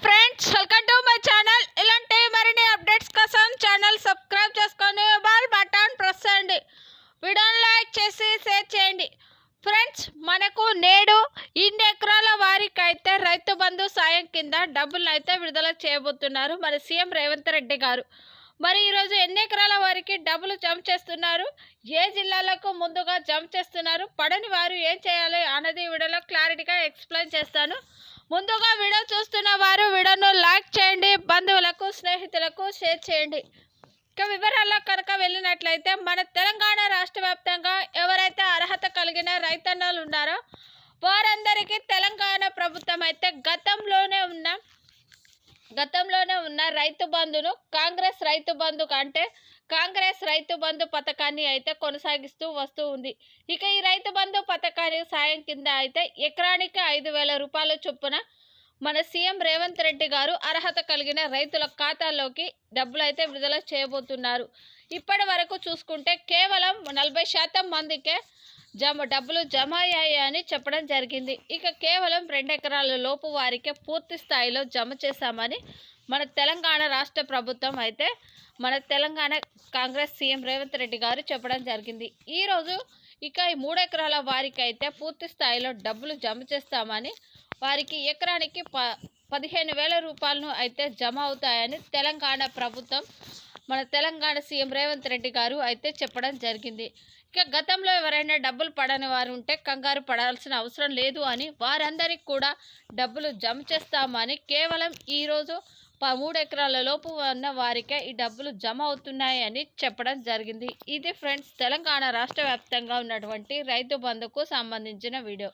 Friends welcome to my channel ఇలాంటి మరిన్ని updates కోసం ఛానల్ సబ్స్క్రైబ్ చేసుకొని బాల్ బటన్ ప్రెస్ చేయండి. వీడియోని లైక్ చేసి షేర్ చేయండి. ఫ్రెండ్స్ మనకు నేడు ఇన్ని ఎకరాల వారికి అయితే రైతు బంధు సాయం కింద డబ్బులను అయితే విడుదల చేయబోతున్నారు. మన సీఎం రేవంత్ రెడ్డి గారు. మరి ఈరోజు ఎన్ని ఎకరాల వారికి డబ్బులు జమ చేస్తున్నారు? ఏ జిల్లాలకు ముందుగా జమ చేస్తున్నారు? పడని వారు ఏం చేయాలి? అన్నది వీడియోలో క్లారిటీగా ఎక్స్ప్లెయిన్ చేస్తాను. ముందుగా వీడియో చూస్తున్న వారు వీడియోను లైక్ చేయండి బంధువులకు స్నేహితులకు షేర్ చేయండి. ఇక వివరాల్లో కనుక వెళ్ళినట్లయితే మన తెలంగాణ రాష్ట్ర వ్యాప్తంగా ఎవరైతే అర్హత కలిగిన రైతన్నలు ఉన్నారో వారందరికీ తెలంగాణ ప్రభుత్వం అయితే గతంలోనే ఉన్న గతంలోనే ఉన్న రైతు బంధును కాంగ్రెస్ రైతు బంధు కంటే కాంగ్రెస్ రైతు బంధు పథకాన్ని అయితే కొనసాగిస్తూ వస్తూ ఉంది. ఇక ఈ రైతు బంధు పథకానికి సాయం కింద అయితే ఎకరానికి ఐదు వేల రూపాయల చొప్పున మన సీఎం రేవంత్ రెడ్డి గారు అర్హత కలిగిన రైతుల ఖాతాల్లోకి డబ్బులు అయితే విడుదల చేయబోతున్నారు. ఇప్పటి వరకు చూసుకుంటే కేవలం నలభై శాతం మందికే జమ డబ్బులు జమ అయ్యాయని చెప్పడం జరిగింది. ఇక కేవలం రెండు ఎకరాల లోపు వారికే పూర్తి స్థాయిలో జమ చేశామని మన తెలంగాణ రాష్ట్ర ప్రభుత్వం అయితే మన తెలంగాణ కాంగ్రెస్ సీఎం రేవంత్ రెడ్డి గారు చెప్పడం జరిగింది. ఈరోజు ఇక ఈ మూడు ఎకరాల వారికి అయితే పూర్తి స్థాయిలో డబ్బులు జమ చేస్తామని వారికి ఎకరానికి ప పదిహేను వేల రూపాయలను అయితే జమ అవుతాయని తెలంగాణ ప్రభుత్వం మన తెలంగాణ సీఎం రేవంత్ రెడ్డి గారు అయితే చెప్పడం జరిగింది. ఇక గతంలో ఎవరైనా డబ్బులు పడని వారు ఉంటే కంగారు పడాల్సిన అవసరం లేదు అని వారందరికీ కూడా డబ్బులు జమ చేస్తామని కేవలం ఈరోజు మూడు ఎకరాల లోపు ఉన్న వారికే ఈ డబ్బులు జమ అవుతున్నాయి అని చెప్పడం జరిగింది. ఇది ఫ్రెండ్స్ తెలంగాణ రాష్ట్ర వ్యాప్తంగా ఉన్నటువంటి రైతు బంధుకు సంబంధించిన వీడియో.